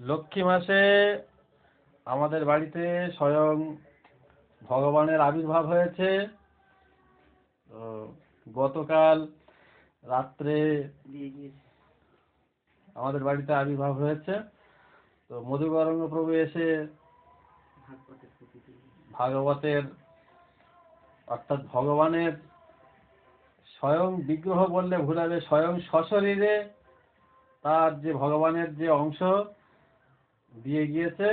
লক্ষ্মী মাসে আমাদের বাড়িতে স্বয়ং ভগবানের আবির্ভাব হয়েছে। গতকাল রাত্রে আমাদের বাড়িতে আবির্ভাব হয়েছে। তো মধুগরঙ্গ প্রভু এসে ভাগবতের অর্থাৎ ভগবানের স্বয়ং বিগ্রহ বললে ভুল হবে, স্বয়ং সশরীরে তার যে ভগবানের যে অংশ দিয়ে গিয়েছে।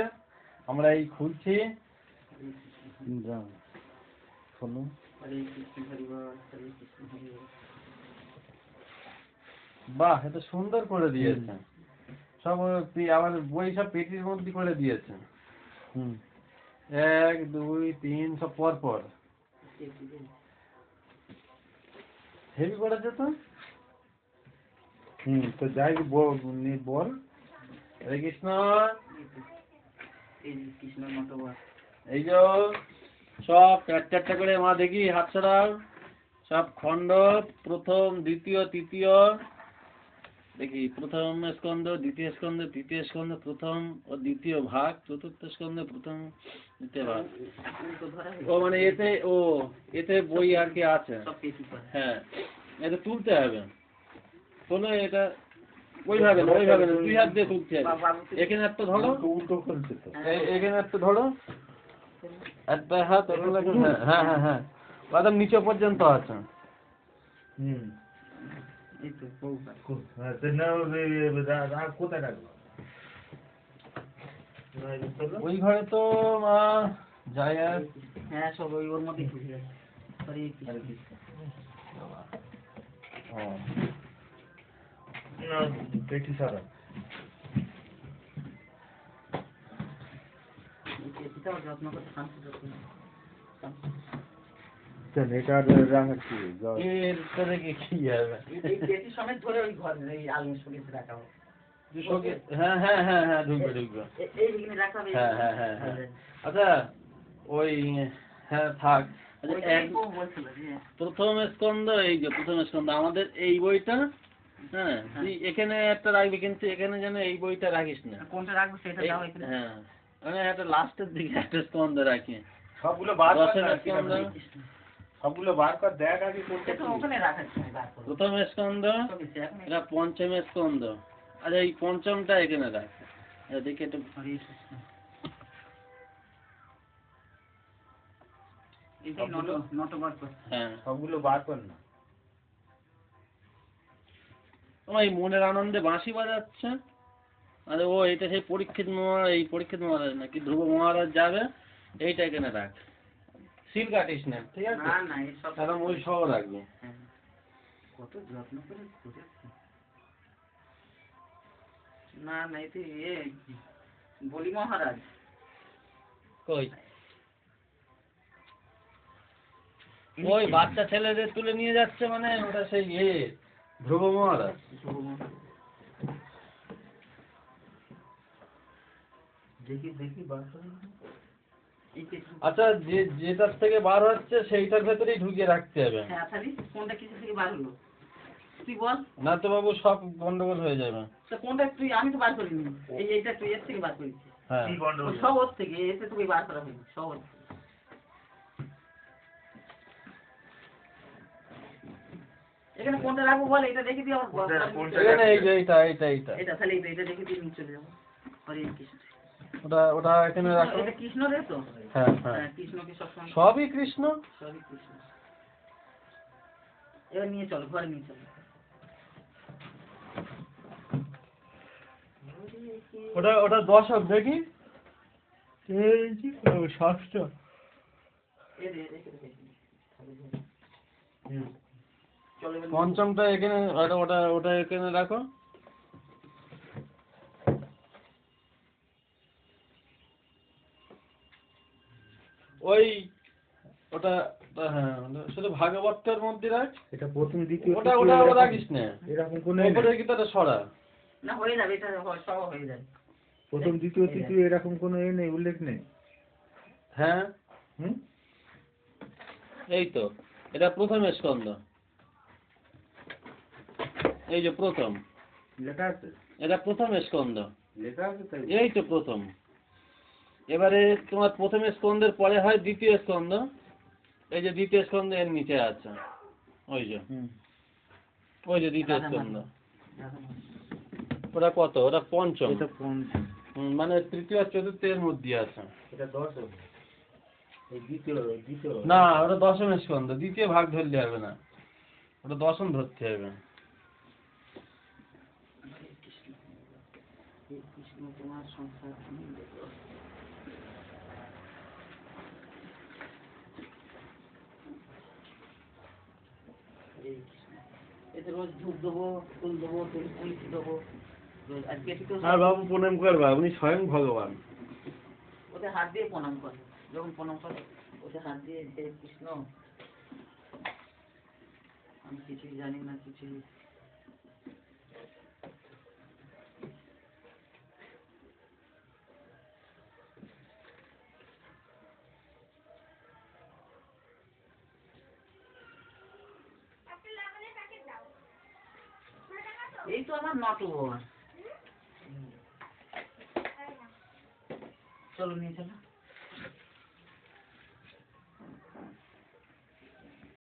আমরা এই খুলছি। শোনো বাহ এটা সুন্দর করে দিয়েছে সব আমার বই সব পেটির মধ্যে করে দিয়েছে এক দুই তিন সব পর পর। হেভি করেছে তো? হুম তো যাই বল। হরে কৃষ্ণ। কৃষ্ণের মতো এই যে সব চার চারটা করে মা দেখি হাত ছড়াও সব খণ্ড প্রথম দ্বিতীয় তৃতীয়। দেখি প্রথম স্কন্ধ দ্বিতীয় স্কন্ধ তৃতীয় স্কন্ধ প্রথম ও দ্বিতীয় ভাগ চতুর্থ স্কন্ধ প্রথম দ্বিতীয় ভাগ। ও মানে এতে ও এতে বই আর কি আছে। হ্যাঁ এটা তুলতে হবে। তোলো এটা ওইভাবে না ওইভাবে না দুই হাত দিয়ে তুলতে হবে এখানে একটা ধরো। উল্টো করছে এখানে একটা ধরো। একটা হাত হ্যাঁ হ্যাঁ হ্যাঁ হ্যাঁ একদম নিচে পর্যন্ত আছে। হুম। এই তো বহুবার হ্যাঁ। ওই ঘরে তো মা যায় আর হ্যাঁ সব ওই ওর মধ্যেই ঢুকে যাচ্ছে 37. হ্যাঁ হ্যাঁ হ্যাঁ, হ্যাঁ হ্যাঁ হ্যাঁ হ্যাঁ আচ্ছা ওই হ্যাঁ থাক। আচ্ছা, প্রথম স্কন্ধ এই যে প্রথম স্কন্ধ আমাদের এই বইটা হ্যাঁ তুই এখানে একটা রাখবি কিন্তু এখানে যেন এই বইটা রাখিস না। কোনটা রাখব সেটা দাও এখানে হ্যাঁ। মানে একটা লাস্টের দিকে একটা স্কন্ধ রাখি। সবগুলো বার কর সবগুলো বার কর দেখ আগে কোনটা এটা তো ওখানে করব। প্রথম স্কন্ধ এটা পঞ্চম স্কন্ধ। আচ্ছা এই পঞ্চমটা এখানে রাখ। এটা দেখি একটু হরে কৃষ্ণ। এটাই নট নট বার কর। হ্যাঁ। সবগুলো বার কর না। এই মনের আনন্দে বাঁশি বাজাচ্ছে। আরে ও এটা সেই পরীক্ষিত মহারাজ এই পরীক্ষিত মহারাজ নাকি? ধ্রুব মহারাজ যাবে এইটা এখানে রাখ। সিল কাটিস না ঠিক আছে? না না এই সব তাহলে ওই সহ রাখবি। হ্যাঁ। কত যত্ন করে করেছে। না না এতে এ বলি মহারাজ। কই? ওই বাচ্চা ছেলেদের তুলে নিয়ে যাচ্ছে মানে ওটা সেই ইয়ে ধ্রুব মহারাজ দেখি দেখি। আচ্ছা যে যেটার থেকে বার হচ্ছে সেইটার ভেতরেই ঢুকিয়ে রাখতে হবে। হ্যাঁ কোনটা কিছু থেকে বার হলো? তুই বল। না তো বাবু সব গন্ডগোল হয়ে যাবে। কোনটা তুই আমি তো বার করিনি। এই এইটা তুই এর থেকে বার করেছিস। হ্যাঁ। সব ওর থেকে এতে তোকে বার করা হয়নি সব এখানে কোনটা রাখব বল? এটা দেখে দিই আমার এখানে এই যে এইটা এইটা এইটা। এটা তাহলে এটা এটা দেখে দিয়ে নিয়ে চলে যাব। হরে কৃষ্ণ ওটা ওটা এখানে রাখো। এটা কৃষ্ণ রে তো? হ্যাঁ হ্যাঁ। হ্যাঁ সবসময় সবই কৃষ্ণ? সবই কৃষ্ণ। এবার নিয়ে চলো ঘরে নিয়ে চলো। ওটা ওটা দশক দেখি? এই ষষ্ঠ। হুম। পঞ্চমটা এখানে ওটা ওটা ওটা এখানে রাখো। ওই ওটা ওটা হ্যাঁ শুধু ভাগবতের মধ্যে রাখ এটা প্রথম দ্বিতীয় ওটা তৃতীয় ওটা রাখিস না। এরকম কোনো ওপরে কি তাটা সরা। না হয়ে যাবে এটা সব হয়ে যাবে প্রথম দ্বিতীয় তৃতীয় এরকম কোনো এ নেই উল্লেখ নেই। হ্যাঁ। হুম? এই তো এটা প্রথম স্কন্ধ। এই যে প্রথম। লেখা আছে। এটা প্রথম স্কন্ধ। লেখা আছে এই তো প্রথম। এবারে তোমার প্রথম স্কন্ধের পরে হয় দ্বিতীয় স্কন্ধ। এই যে দ্বিতীয় স্কন্ধ এর নিচে আছে। ওই যে। ওই যে দ্বিতীয় স্কন্ধ। ওটা কত? ওটা পঞ্চম। মানে তৃতীয় আর চতুর্থ এর মধ্যে আছে। এটা দশম। না ওটা দশম স্কন্ধ। দ্বিতীয় ভাগ ধরলে হবে না। ওটা দশম ধরতে হবে হে কৃষ্ণ তোমার সংসার আমি। হরে এতে রোজ ধূপ দেবো ফুল দেবো তুলসী তুলসী দেবো আর বাবু প্রণাম করবা উনি স্বয়ং ভগবান ওতে হাত দিয়ে প্রণাম করে যখন প্রণাম করে, ওতে হাত দিয়ে হে কৃষ্ণ, আমি কিছুই জানি না, কিছুই এই তো আমার নটবর চলো নিয়ে চলো।